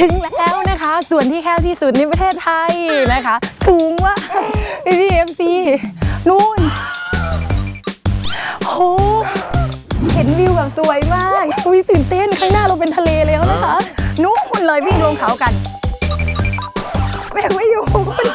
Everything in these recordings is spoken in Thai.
ถึงแล้วนะคะ ส่วนที่แคบที่สุดในประเทศไทยนะคะ สูงมาพี่พีเอฟซีนู่นโหเห็นวิวแบบสวยมากอุ้ยตื่นเต้นข้างหน้าเราเป็นทะเลแล้วนะคะนู่นเลยวิ่งลงเขากันแม่ไม่อยู่คุณ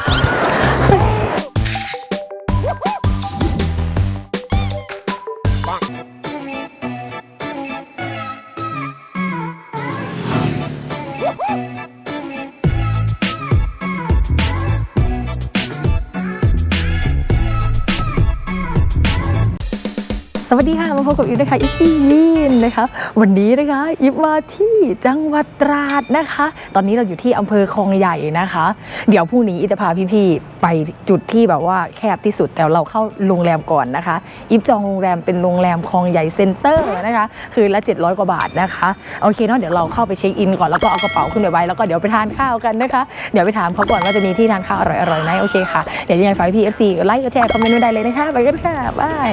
วัสดีค่ะ มาพบกับอิฟนะคะอิฟฟี่ยีนนะคะวันนี้นะคะอิฟมาที่จังหวัดตราดนะคะ ตอนนี้เราอยู่ที่อำเภอคลองใหญ่นะคะ เดี๋ยวพรุ่งนี้อิฟจะพาพี่ๆไปจุดที่แบบว่าแคบที่สุดแต่เราเข้าโรงแรมก่อนนะคะอิฟจองโรงแรมเป็นโรงแรมคลองใหญ่เซ็นเตอร์นะคะคืนละ 700 กว่าบาทนะคะโอเคเนาะเดี๋ยวเราเข้าไปเช็คอินก่อนแล้วก็เอากระเป๋าขึ้นไปไว้แล้วก็เดี๋ยวไปทานข้าวกันนะคะ เดี๋ยวไปถามเขาก่อนว่าจะมีที่ทานข้าวอร่อยๆไหมโอเคค่ะเดี๋ยวยังไงฝากพี่เอฟซีไลค์กดแชร์คอมเมนต์ไว้ได้เลยนะคะไปกันค่ะบาย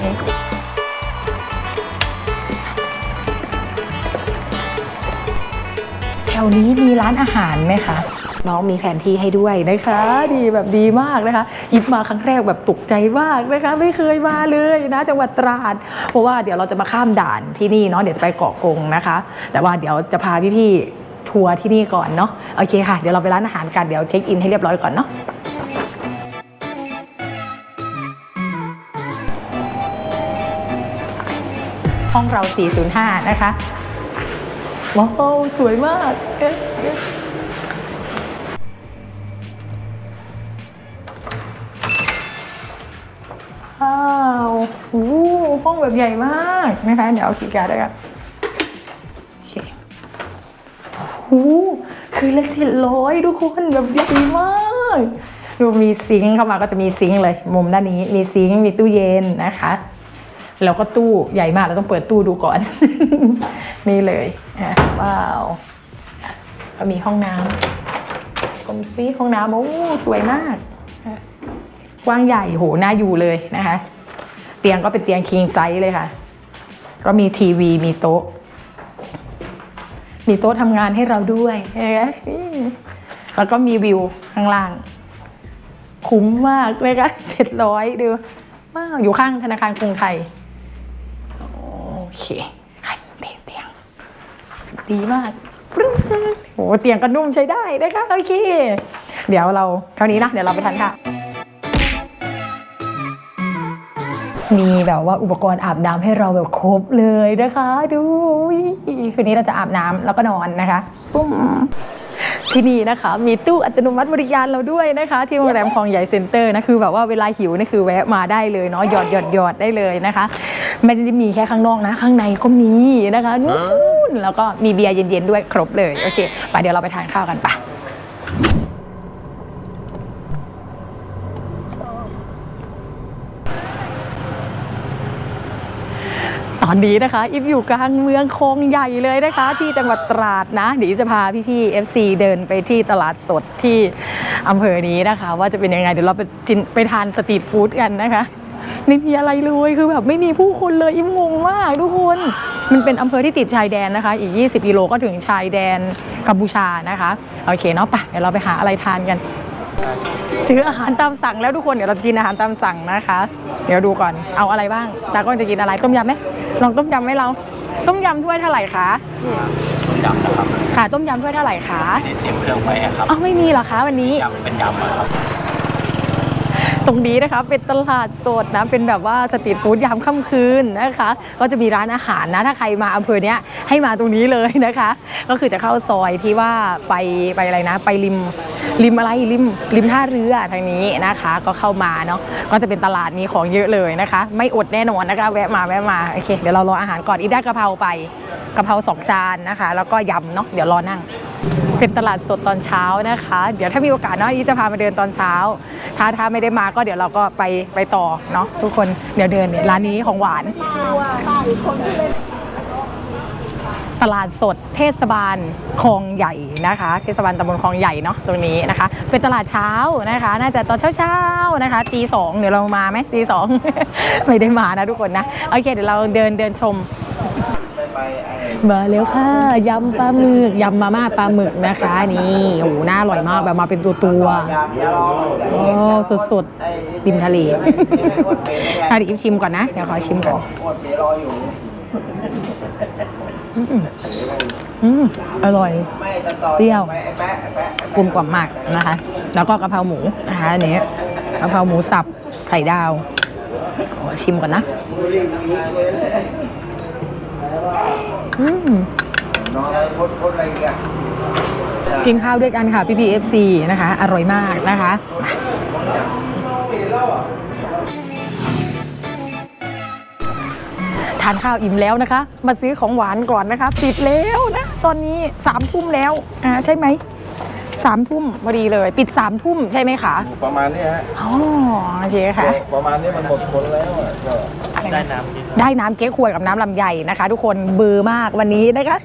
แถวนี้มีร้านอาหารไหมคะ น้องมีแผนที่ให้ด้วยนะคะ ดีแบบดีมากนะคะอิฟมาครั้งแรกแบบตกใจมากนะคะ ไม่เคยมาเลยนะจังหวัดตราด เพราะว่าเดี๋ยวเราจะมาข้ามด่านที่นี่เนาะเดี๋ยวจะไปเกาะกงนะคะ แต่ว่าเดี๋ยวจะพาพี่ๆทัวร์ที่นี่ก่อนเนาะโอเคค่ะเดี๋ยวเราไปร้านอาหารกันเดี๋ยวเช็คอินให้เรียบร้อยก่อนเนาะห้องเรา 405 นะคะ ว้าวสวยมากเอ๊ะเอ๊ะว้าวโอ้โหห้องแบบใหญ่มากนะคะ เดี๋ยวเอาขีย์การ์ดด้วยกันโอเคโอ้โหคือละเจ็ดร้อยทุกคนแบบใหญ่มากดูมีซิงค์เข้ามาก็จะมีซิงค์เลย มุมด้านนี้มีซิงค์มีตู้เย็นนะคะ แล้วก็ตู้ใหญ่มากเราต้องเปิดตู้ดูก่อน นี่เลยอะว้าวก็มีห้องน้ำชมซิห้องน้ำโอ้สวยมากกว้างใหญ่โหน่าอยู่เลยนะคะ เตียงก็เป็นเตียงคิงไซส์เลยค่ะ ก็มีทีวีมีโต๊ะ มีโต๊ะทำงานให้เราด้วยเห็นแล้วก็มีวิวข้างล่าง คุ้มมากเลยค่ะเจ็ดร้อยดูว้าวอยู่ข้างธนาคารกรุงไทย เคให้เตียงเตียงดีมากโอ้เตียงก็นุ่มใช้ได้นะคะโอเค เดี๋ยวเราเท่านี้นะเดี๋ยวเราไปทานค่ะ มีแบบว่าอุปกรณ์อาบน้ำให้เราแบบครบเลยนะคะ ดูคืนนี้เราจะอาบน้ำแล้วก็นอนนะคะปุ้ม ที่นี่นะคะ มีตู้อัตโนมัติบริการเราด้วยนะคะ ที่โรงแรมคลองใหญ่เซ็นเตอร์นะคือแบบว่าเวลาหิวนี่คือแวะมาได้เลยเนาะหยอดหยอดหยอดได้เลยนะคะไม่ได้มีแค่ข้างนอกนะ ข้างในก็มีนะคะนู่นแล้วก็มีเบียร์เย็นๆด้วยครบเลยโอเคไปเดี๋ยวเราไปทานข้าวกันป ตอนนี้นะคะ อิฟอยู่กลางเมืองคงใหญ่เลยนะคะ ที่จังหวัดตราดนะ เดี๋ยวจะพาพี่ๆ FC เดินไปที่ตลาดสดที่อำเภอนี้นะคะ ว่าจะเป็นยังไง เดี๋ยวเราไปกินไปทานสตรีทฟู้ดกันนะคะไม่มีอะไรเลยคือแบบไม่มีผู้คนเลยอิฟงงมากทุกคน มันเป็นอำเภอที่ติดชายแดนนะคะ อีก 20กิโลก็ถึงชายแดนกัมพูชานะคะ โอเคเนาะไปะเดี๋ยวเราไปหาอะไรทานกันซื้ออาหารตามสั่งแล้วทุกคนเดี๋ยวเราจะกินอาหารตามสั่งนะคะ เดี๋ยวดูก่อนเอาอะไรบ้างตาก้องจะกินอะไรต้มยำไหม ลองต้มยำไหมเรา ต้มยำถ้วยเท่าไหร่คะต้มยำนะครับค่ะต้มยำถ้วยเท่าไหร่คะไม่ได้เตรียมเครื่องไว้อะครับอ้าวไม่มีเหรอคะวันนี้ยำเป็นยำอะครับต รงนี้นะคะ เป็นตลาดสดนะเป็นแบบว่าสตรีทฟู้ดยามค่ำคืนนะคะ ก็จะมีร้านอาหารนะถ้าใครมาอำเภอเนี้ยให้มาตรงนี้เลยนะคะ ก็คือจะเข้าซอยที่ว่าไปไปอะไรนะ ไปริมริมอะไรริมริมท่าเรือทางนี้นะคะ ก็เข้ามาเนาะก็จะเป็นตลาดมีของเยอะเลยนะคะ ไม่อดแน่นอนนะคะ แวะมาแวะมาโอเคเดี๋ยวเรารออาหารก่อนอีกได้กะเพราไปกะเพราสองจานนะคะ แล้วก็ยำเนาะเดี๋ยวรอนั่ง เป็นตลาดสดตอนเช้านะคะ เดี๋ยวถ้ามีโอกาสเนาะอีจะพามาเดินตอนเช้า ถ้าถ้าไม่ได้มาก็เดี๋ยวเราก็ไปไปต่อเนาะทุกคนเดี๋ยวเดินเนี่ยร้านนี้ของหวานตลาดสดเทศบาลคลองใหญ่นะคะ เทศบาลตำบลคลองใหญ่เนาะตรงนี้นะคะ เป็นตลาดเช้านะคะ น่าจะตอนเช้าๆนะคะตีสองเดี๋ยวเรามาไหมตีสองไม่ได้มานะทุกคนนะโอเคเดี๋ยวเราเดินเดินชม มาแล้วค่ะยำปลาหมึกยำมาม่าปลาหมึกนะคะนี่โอ้โหน่าอร่อยมากแบบมาเป็นตัวตัวๆโอ้สดสดๆริมทะเลอะเดี๋ยวอิฟชิมก่อนนะเดี๋ยวขอชิมก่อนอดเดี๋ยวรออยู่อืมอร่อยไม่จะต่อเปรี้ยวไปไอ้แปะไอ้แปะกลมกล่อมมากนะคะ แล้วก็กะเพราหมูนะคะอันนี้กะเพราหมูสับไข่ดาวขอชิมก่อนนะ อืมน้องอะไรพ่นพ่นอะไรอีกอะกินข้าวด้วยกันค่ะพี่พีเอฟซีนะคะ อร่อยมากนะคะทานข้าวอิ่มแล้วนะคะ มาซื้อของหวานก่อนนะคะ ปิดแล้วนะ ตอนนี้สามทุ่มแล้วอ่าใช่ไหม สามทุ่มพอดีเลย ปิดสามทุ่มใช่ไหมคะประมาณนี้ฮะอ๋อโอเคค่ะประมาณนี้มันหมดคนแล้วอะก็อะไรได้นะน้ำกินได้น้ำเก๊กฮวยกับน้ำลำไยนะคะ ทุกคนเบอร์มากวันนี้นะคะ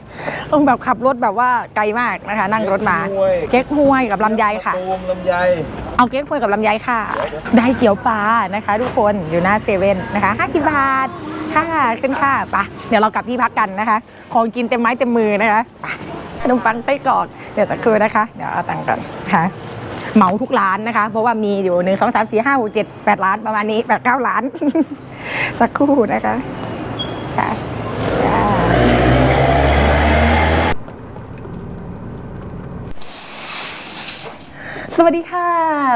ต้องแบบขับรถแบบว่าไกลมากนะคะ นั่งรถมา เก๊กฮวยกับลำไยค่ะ ตูมลำไยเอาเก๊กฮวยกับลำไยค่ะ ได้เกี๊ยวปลานะคะ ทุกคนอยู่หน้าเซเว่นนะคะ50บาทค่ะขึ้นค่ะไปะเดี๋ยวเรากลับที่พักกันนะคะ ของกินเต็มไม้เต็มมือนะคะไปขนมปังไส้กรอก เดี๋ยวจะคืนนะคะ เดี๋ยวเอาตังค์ก่อนค่ะเหมาทุกร้านนะคะ เพราะว่ามีอยู่หนึ่งสองสามสี่ห้าหกเจ็ดแปดร้านประมาณนี้แปดเก้าร้าน สักครู่นะคะค่ะ สวัสดีค่ะ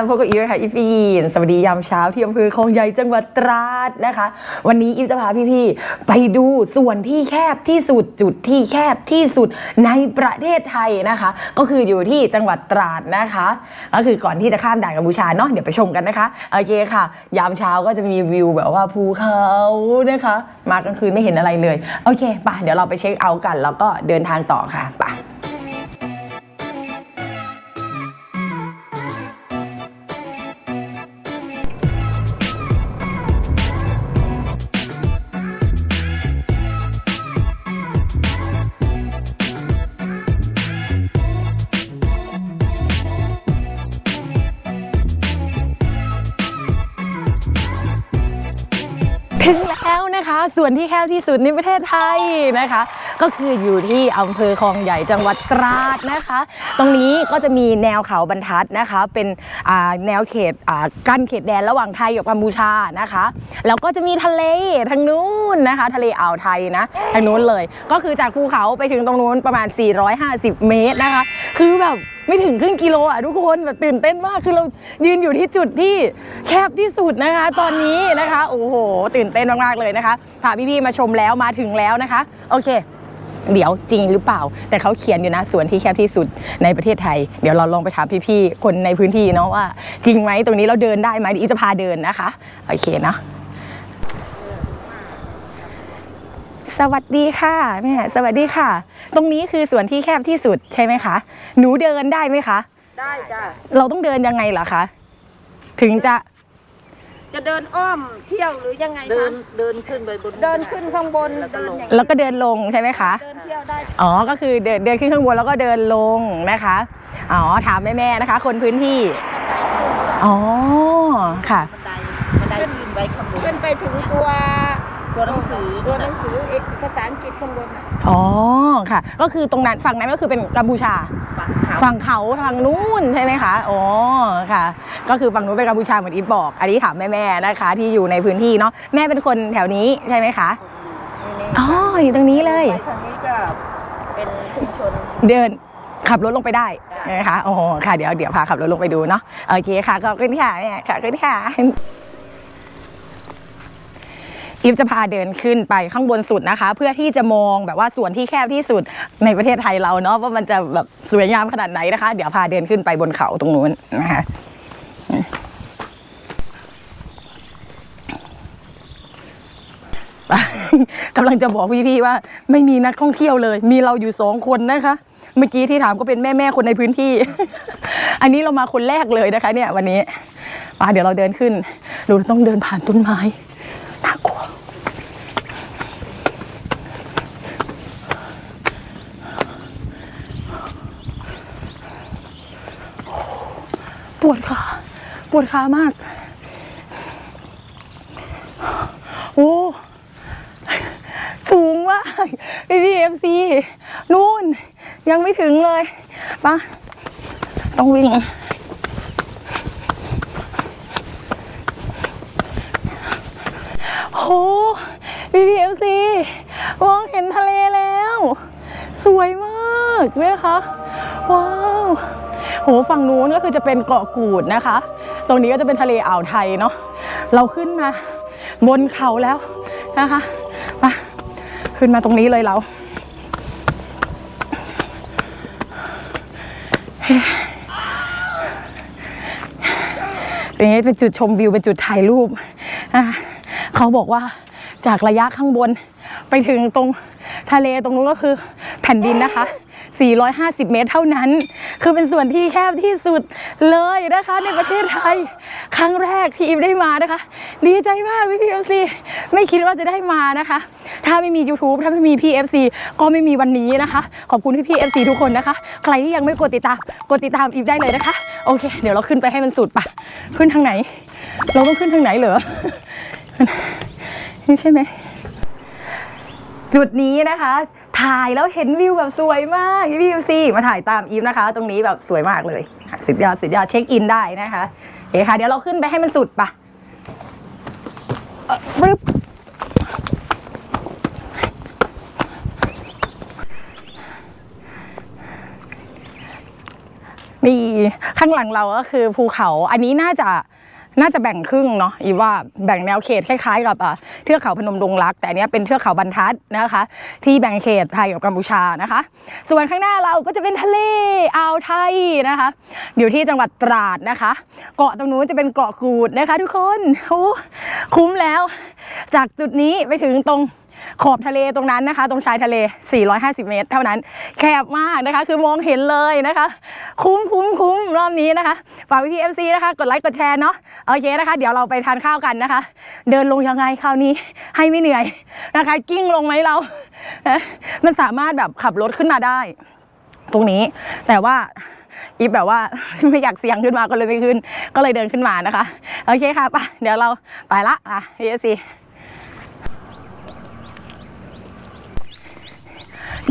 พบกับอีฟค่ะอีฟีนสวัสดียามเช้าที่อำเภอคลองใหญ่จังหวัดตราดนะคะ วันนี้อีฟจะพาพี่ๆไปดูส่วนที่แคบที่สุดจุดที่แคบที่สุดในประเทศไทยนะคะ ก็คืออยู่ที่จังหวัดตราดนะคะ ก็คือก่อนที่จะข้ามด่านกัมพูชาเนาะเดี๋ยวไปชมกันนะคะโอเคค่ะ ยามเช้าก็จะมีวิวแบบว่าภูเขานะคะ มากลางคืนไม่เห็นอะไรเลยโอเคป่ะเดี๋ยวเราไปเช็คเอาท์กัน แล้วก็เดินทางต่อค่ะป่ะ ส่วนที่แคบที่สุดในประเทศไทยนะคะ ก็คืออยู่ที่อำเภอคลองใหญ่จังหวัดตราดนะคะ ตรงนี้ก็จะมีแนวเขาบรรทัดนะคะ เป็นแนวเขตกั้นเขตแดนระหว่างไทยกับกัมพูชานะคะแล้วก็จะมีทะเลทางนู้นนะคะ ทะเลอ่าวไทยนะทางนู้นเลย ก็คือจากภูเขาไปถึงตรงนู้นประมาณ 450 เมตรนะคะ คือแบบไม่ถึงครึ่งกิโลอะทุกคนแบบตื่นเต้นมากคือเรายืนอยู่ที่จุดที่แคบที่สุดนะคะ ตอนนี้นะคะ โอ้โห ตื่นเต้นมากๆเลยนะคะพาพี่ๆมาชมแล้วมาถึงแล้วนะคะ โอเค เดี๋ยวจริงหรือเปล่า แต่เขาเขียนอยู่นะสวนที่แคบที่สุดในประเทศไทย เดี๋ยวเราลองไปถามพี่ๆคนในพื้นที่เนาะว่า จริงไหมตรงนี้เราเดินได้ไหมเดี๋ยวอีจะพาเดินนะคะโอเคเนาะ สวัสดีค่ะแม่สวัสดีค่ะ ตรงนี้คือส่วนที่แคบที่สุดใช่ไหมคะ หนูเดินได้ไหมคะ ได้จ้ะเราต้องเดินยังไงเหรอคะ ถึงจะจะเดินอ้อมเที่ยวหรือยังไงเดิคะนเดินขึ้นไปบนเดินขึ้นข้างบนแล้วก็เดินลงอย่างแล้วก็เดินลงใช่ไหมคะ เดินเที่ยวได้ อ๋อ ก็คือเดินเดินขึ้นข้างบนแล้วก็เดินลงนะคะ อ๋อ ถามแม่ๆนะคะ คนพื้นที่ อ๋อ ค่ะ บันไดบันไดยืนไว้ข้างบนขึ้นไปถึงตัว ตัวหนังสือตัวหนังสือเอกภาษาอังกฤษข้างบนน่ะอ๋อค่ะ ก็คือตรงนั้นฝั่งนั้นก็คือเป็นกัมพูชา ฝั่งเขาฝั่งเขาทางนู้นใช่ไหมคะ อ๋อ ค่ะ ก็คือฝั่งนู้นเป็นกัมพูชาเหมือนอีฟบอก อันนี้ถามแม่ๆนะคะ ที่อยู่ในพื้นที่เนาะ แม่เป็นคนแถวนี้ใช่ไหมคะ อ๋อ อยู่ตรงนี้เลย ทางนี้ก็เป็นชุมชน เดินขับรถลงไปได้นะคะ โอ้โหค่ะ เดี๋ยวเดี๋ยวพาขับรถลงไปดูเนาะ โอเคค่ะ ขอบคุณค่ะแม่ขอบคุณค่ะ อิฟจะพาเดินขึ้นไปข้างบนสุดนะคะ เพื่อที่จะมองแบบว่าส่วนที่แคบที่สุดในประเทศไทยเราเนาะว่ามันจะแบบสวยงามขนาดไหนนะคะ เดี๋ยวพาเดินขึ้นไปบนเขาตรงนู้นนะคะกำลังจะบอกพี่ๆว่า ไม่มีนักท่องเที่ยวเลย มีเราอยู่สองคนนะคะ เมื่อกี้ที่ถามก็เป็นแม่ๆคนในพื้นที่ อันนี้เรามาคนแรกเลยนะคะ เนี่ยวันนี้มาเดี๋ยวเราเดินขึ้นเราต้องเดินผ่านต้นไม้น่ากลัว ปวดขา ปวดขามาก โอ้ สูงมากพี่พี่เอฟซีนู่น ยังไม่ถึงเลยปะต้องวิ่งโหพี่พีเอฟซีมองเห็นทะเลแล้ว สวยมากนะคะ ว้าวโหฝั่งนู้นก็คือจะเป็นเกาะกูดนะคะ ตรงนี้ก็จะเป็นทะเลอ่าวไทยเนาะเราขึ้นมาบนเขาแล้วนะคะมาขึ้นมาตรงนี้เลยเราอย่างนี้เป็นจุดชมวิวเป็นจุดถ่ายรูปนะคะเขาบอกว่าจากระยะข้างบนไปถึงตรงทะเลตรงนู้นก็คือแผ่นดินนะคะ 450 เมตรเท่านั้น คือเป็นส่วนที่แคบที่สุดเลยนะคะ ในประเทศไทย ครั้งแรกที่อีฟได้มานะคะ ดีใจมากพี่พีเอฟซีไม่คิดว่าจะได้มานะคะ ถ้าไม่มี YouTube ถ้าไม่มีพี่เอฟซีก็ไม่มีวันนี้นะคะ ขอบคุณพี่พีเอฟซีทุกคนนะคะ ใครที่ยังไม่กดติดตามกดติดตามอีฟได้เลยนะคะ โอเค เดี๋ยวเราขึ้นไปให้มันสุดปะขึ้นทางไหน เราต้องขึ้นทางไหนเหรอนี่ใช่ไหมจุดนี้นะคะ ถ่ายแล้วเห็นวิวแบบสวยมากพี่พีซีมาถ่ายตามอีฟนะคะ ตรงนี้แบบสวยมากเลยสุดยอดสุดยอดเช็คอินได้นะคะโอเคค่ะ เดี๋ยวเราขึ้นไปให้มันสุดปะเอ่อฟึบนี่ข้างหลังเราก็คือภูเขาอันนี้น่าจะ น่าจะแบ่งครึ่งเนาะอีว่าแบ่งแนวเขตคล้ายๆกับเทือกเขาพนมดงรัก แต่อันเนี้ยเป็นเทือกเขาบรรทัดนะคะ ที่แบ่งเขตไทยกับกัมพูชานะคะ ส่วนข้างหน้าเราก็จะเป็นทะเลอ่าวไทยนะคะ อยู่ที่จังหวัดตราดนะคะ เกาะตรงนู้นจะเป็นเกาะกูดนะคะ ทุกคนโอ้คุ้มแล้ว จากจุดนี้ไปถึงตรง ขอบทะเลตรงนั้นนะคะ ตรงชายทะเล 450 เมตร เท่านั้นแคบมากนะคะ คือมองเห็นเลยนะคะ คุ้มคุ้มคุ้มรอบนี้นะคะฝากพี่เอฟซีนะคะ กดไลค์กดแชร์เนาะโอเคนะคะ เดี๋ยวเราไปทานข้าวกันนะคะ เดินลงยังไงคราวนี้ให้ไม่เหนื่อยนะคะ กิ้งลงไหมเรานะมันสามารถแบบขับรถขึ้นมาได้ ตรงนี้แต่ว่าอีฟแบบว่าไม่อยากเสี่ยงขึ้นมาก็เลยไม่ขึ้น ก็เลยเดินขึ้นมานะคะ โอเคค่ะไปเดี๋ยวเราไปละอะพีเอฟซี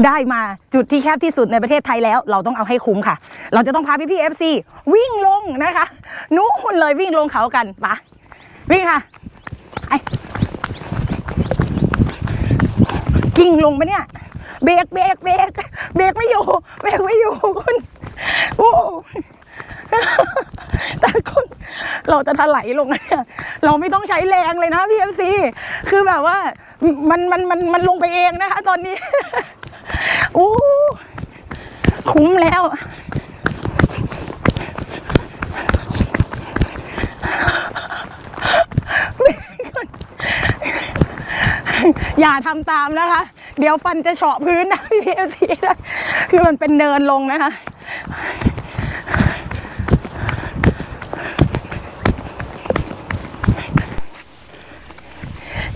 ได้มาจุดที่แคบที่สุดในประเทศไทยแล้ว เราต้องเอาให้คุ้มค่ะ เราจะต้องพาพี่พี่เอฟซีวิ่งลงนะคะ นู่นเลยวิ่งลงเขากันปะวิ่งค่ะไอกิ่งลงปะเนี่ย เบรกเบรกเบรกเบรกไม่อยู่ เบรกไม่อยู่คุณโอ้แต่คุณเราจะถลายลงเนี่ยเราไม่ต้องใช้แรงเลยนะพี่เอฟซีคือแบบว่ามันมันมันมันลงไปเองนะคะตอนนี้ คุ้มแล้ว อย่าทำตามนะคะ เดี๋ยวฟันจะเฉาะพื้นนะพี่เอซีนะคือมันเป็นเนินลงนะคะ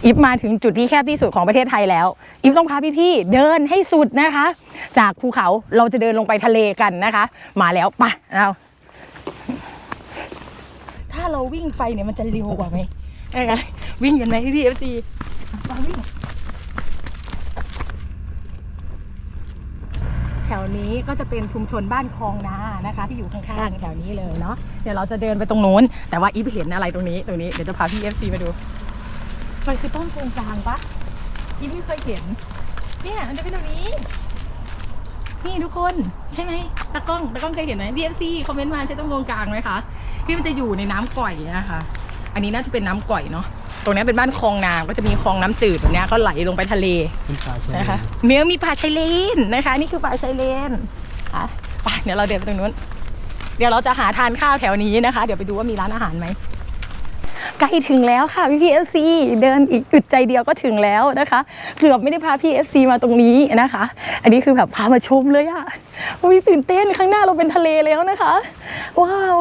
อิฟมาถึงจุดที่แคบที่สุดของประเทศไทยแล้ว อิฟต้องพาพี่ๆเดินให้สุดนะคะ จากภูเขาเราจะเดินลงไปทะเลกันนะคะ มาแล้วปะเราถ้าเราวิ่งไปเนี่ยมันจะเร็วกว่าไหมนะคะวิ่งกันไหมพี่เอฟซีมาวิ่งแถวนี้ก็จะเป็นชุมชนบ้านคลองนานะคะ ที่อยู่ข้างๆแถวนี้เลยเนาะเดี๋ยวเราจะเดินไปตรงนู้น แต่ว่าอีฟเห็นอะไรตรงนี้ตรงนี้เดี๋ยวจะพาพี่เอฟซีมาดูมันคือต้นโกงกลางปะยี่ไม่เคยเห็นเนี่ยมันจะเป็นแบบนี้ นี่ทุกคนใช่ไหมตากล้องตากล้องเคยเห็นไหม BFC คอมเมนต์มาใช่ต้นโกงกลางไหมคะที่มันจะอยู่ในน้ำก่อยนะคะ อันนี้น่าจะเป็นน้ำก่อยเนาะตรงนี้เป็นบ้านคลองนาก็จะมีคลองน้ำจืดแบบเนี้ยก็ไหลลงไปทะเลนะคะเนื้อมีป่าชายเลนนะคะ นี่คือป่าชายเลนอะไปเดี๋ยวเราเดินไปตรงนู้น เดี๋ยวเราจะหาทานข้าวแถวนี้นะคะ เดี๋ยวไปดูว่ามีร้านอาหารไหม ใกล้ถึงแล้วค่ะพี่พีเอฟซีเดินอีกอึดใจเดียวก็ถึงแล้วนะคะ เกือบไม่ได้พาพี่เอฟซีมาตรงนี้นะคะ อันนี้คือแบบพามาชมเลยอะอุ้ยตื่นเต้นข้างหน้าเราเป็นทะเลแล้วนะคะ ว้าว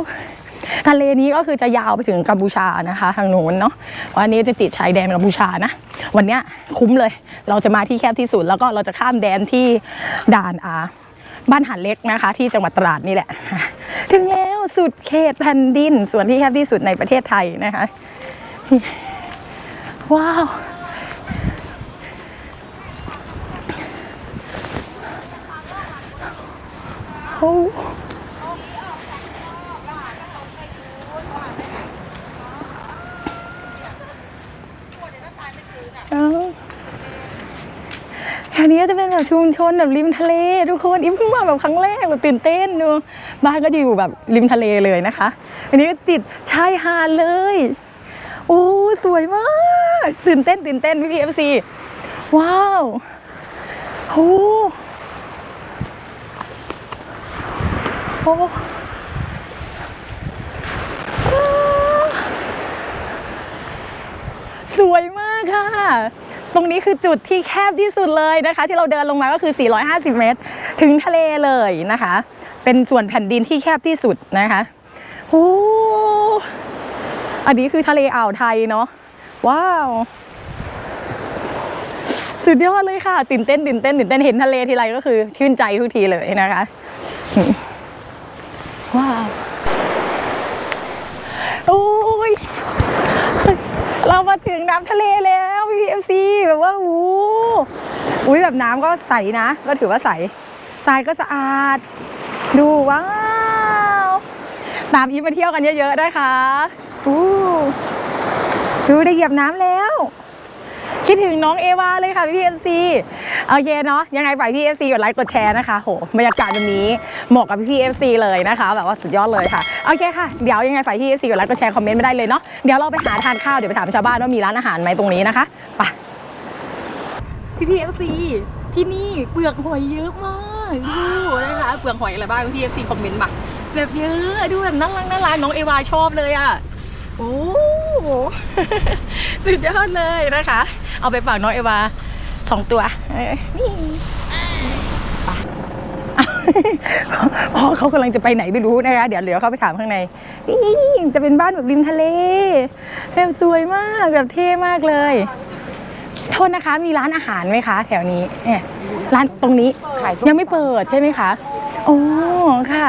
ทะเลนี้ก็คือจะยาวไปถึงกัมพูชานะคะ ทางโน้นเนาะเพราะอันนี้จะติดชายแดนกัมพูชานะ วันเนี้ยคุ้มเลย เราจะมาที่แคบที่สุดแล้วก็เราจะข้ามแดนที่ด่านอาบ้านหันเล็กนะคะ ที่จังหวัดตราดนี่แหละ ถึงแล้วสุดเขตแผ่นดินส่วนที่แคบที่สุดในประเทศไทยนะคะ ว้าว โอ้แถวนี้จะเป็นแบบชุมชนแบบริมทะเล ทุกคนอิมเพิ่งมาแบบครั้งแรกแบบตื่นเต้นดูบ้านก็อยู่แบบริมทะเลเลยนะคะ อันนี้ติดชายหาดเลย โอ้สวยมากตื่นเต้นตื่นเต้นพี่พีเอฟซีว้าวโอ้โอ้สวยมากค่ะ ตรงนี้คือจุดที่แคบที่สุดเลยนะคะ ที่เราเดินลงมาก็คือ 450 เมตร ถึงทะเลเลยนะคะ เป็นส่วนแผ่นดินที่แคบที่สุดนะคะโอ้ อันนี้คือทะเลอ่าวไทยเนาะว้าว สุดยอดเลยค่ะตื่นเต้นตื่นเต้นตื่นเต้นเห็นทะเลทีไรก็คือ ชื่นใจทุกทีเลยนะคะ ว้าวโอ้ยเรามาถึงน้ำทะเลแล้วพี่เอฟซีแบบว่าโอ้อุ้ยแบบน้ำก็ใสนะ ก็ถือว่าใสทรายก็สะอาด ดูว้าวตามอีฟมาเที่ยวกันเยอะๆนะคะ อู้ดูได้เหยียบน้ำแล้ว คิดถึงน้องเอวาเลยค่ะพี่เอฟซีโอเคเนาะยังไงฝ่ายพี่เอฟซีกดไลค์กดแชร์นะคะโหบรรยากาศแบบนี้เหมาะกับพี่เอฟซีเลยนะคะ แบบว่าสุดยอดเลยค่ะโอเคค่ะเดี๋ยวยังไงฝ่ายพี่เอฟซีกดไลค์กดแชร์คอมเมนต์ไม่ได้เลยเนาะเดี๋ยวเราไปหาทานข้าวเดี๋ยวไปถามชาวบ้านว่ามีร้านอาหารไหมตรงนี้นะคะไปพี่พี่เอฟซีที่นี่เปลือกหอยเยอะมากดูนะคะเปลือกหอยอะไรบ้างพี่เอฟซีคอมเมนต์มาแบบเยอะดูแบบน่ารักน่ารักน้องเอวาชอบเลยอะ โอ้สุดยอดเลยนะคะ เอาไปฝากน้องเอวาสองตัวนี่ไปเพราะเขากำลังจะไปไหนไม่รู้นะคะ เดี๋ยวเดี๋ยวเขาไปถามข้างในจะเป็นบ้านแบบริมทะเลแบบสวยมากแบบเท่มากเลย โทษนะคะ มีร้านอาหารไหมคะ แถวนี้เนี่ยร้านตรงนี้ยังไม่เปิดใช่ไหมคะ โอ้ค่ะ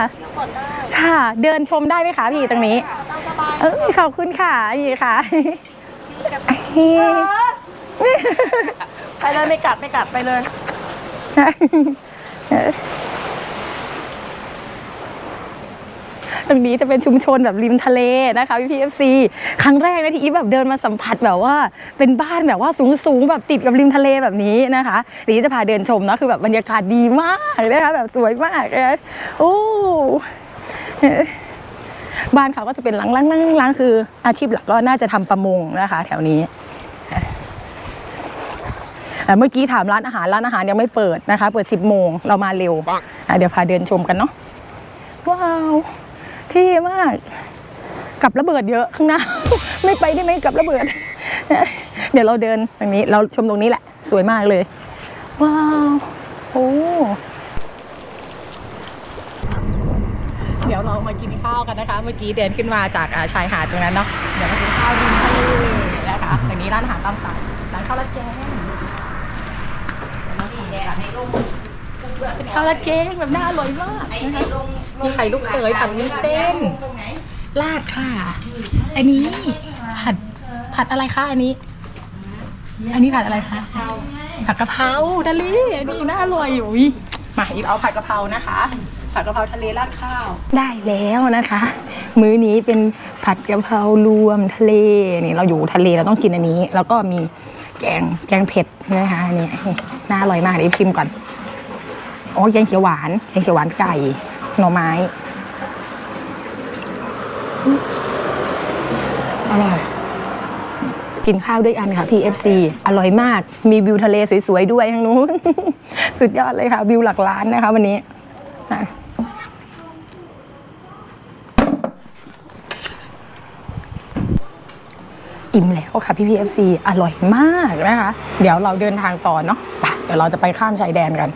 ค่ะ เดินชมได้ไหมคะพี่ตรงนี้ เออขอบคุณค่ะนี่ค่ะไปเลยไม่กลับไม่กลับไปเลยตรงนี้จะเป็นชุมชนแบบริมทะเลนะคะพี่พีเอฟซีครั้งแรกนะที่อีฟแบบเดินมาสัมผัสแบบว่าเป็นบ้านแบบว่าสูงสูงๆแบบติดกับริมทะเลแบบนี้นะคะเดี๋ยวอีฟจะพาเดินชมนะคือแบบบรรยากาศดีมากนะคะแบบสวยมากเลยโอ้ บ้านเขาก็จะเป็นหลังๆๆๆคือ อาชีพหลักก็น่าจะทำประมงนะคะ แถวนี้อ่เมื่อกี้ถามร้านอาหารร้านอาหารยังไม่เปิดนะคะ เปิด 10 โมงเรามาเร็วเดี๋ยวพาเดินชมกันเนาะว้าวเท่มาก กับระเบิดเยอะข้างหน้า ไม่ไปได้ไหมกับระเบิด เดี๋ยวเราเดินตรงนี้เราชมตรงนี้แหละ สวยมากเลย ว้าว โอ้เดี๋ยวเรา มากินข้าวกันนะคะ เมื่อกี้เดินขึ้นมาจากชายหาดตรงนั้นเนาะเดี๋ยวมากินข้าวริมทะเลนะคะตรงนี้ร้านอาหารตามสั่งร้านข้าวราดแกงเป็นข้าวราดแกงแบบน่าอร่อยมากนะคะมีไข่ลูกเขยผัดวุ้นเส้นราดค่ะ อันนี้ผัดผัดอะไรคะอันนี้ อันนี้ผัดอะไรคะผัดกะเพราทะเลอันนี้น่าอร่อยอยู่มาอีกเอาผัดกะเพรานะคะ ผัดกะเพราทะเลราดข้าว ได้แล้วนะคะ มื้อนี้เป็นผัดกะเพรารวมทะเลนี่เราอยู่ทะเลเราต้องกินอันนี้ แล้วก็มีแกงแกงเผ็ดนะคะอันนี่น่าอร่อยมากเดี๋ยวชิมก่อนโอ้แกงเขียวหวานแกงเขียวหวานไก่หน่อไม้อืมอร่อยกินข้าวด้วยอันค่ะ PFC อร่อยมาก มีวิวทะเลสวยๆด้วยทางนู้น สุดยอดเลยค่ะ วิวหลักล้านนะคะวันนี้ อิ่มแล้วค่ะพี่ PFC อร่อยมากนะคะ เดี๋ยวเราเดินทางต่อเนาะเดี๋ยวเราจะไปข้ามชายแดนกัน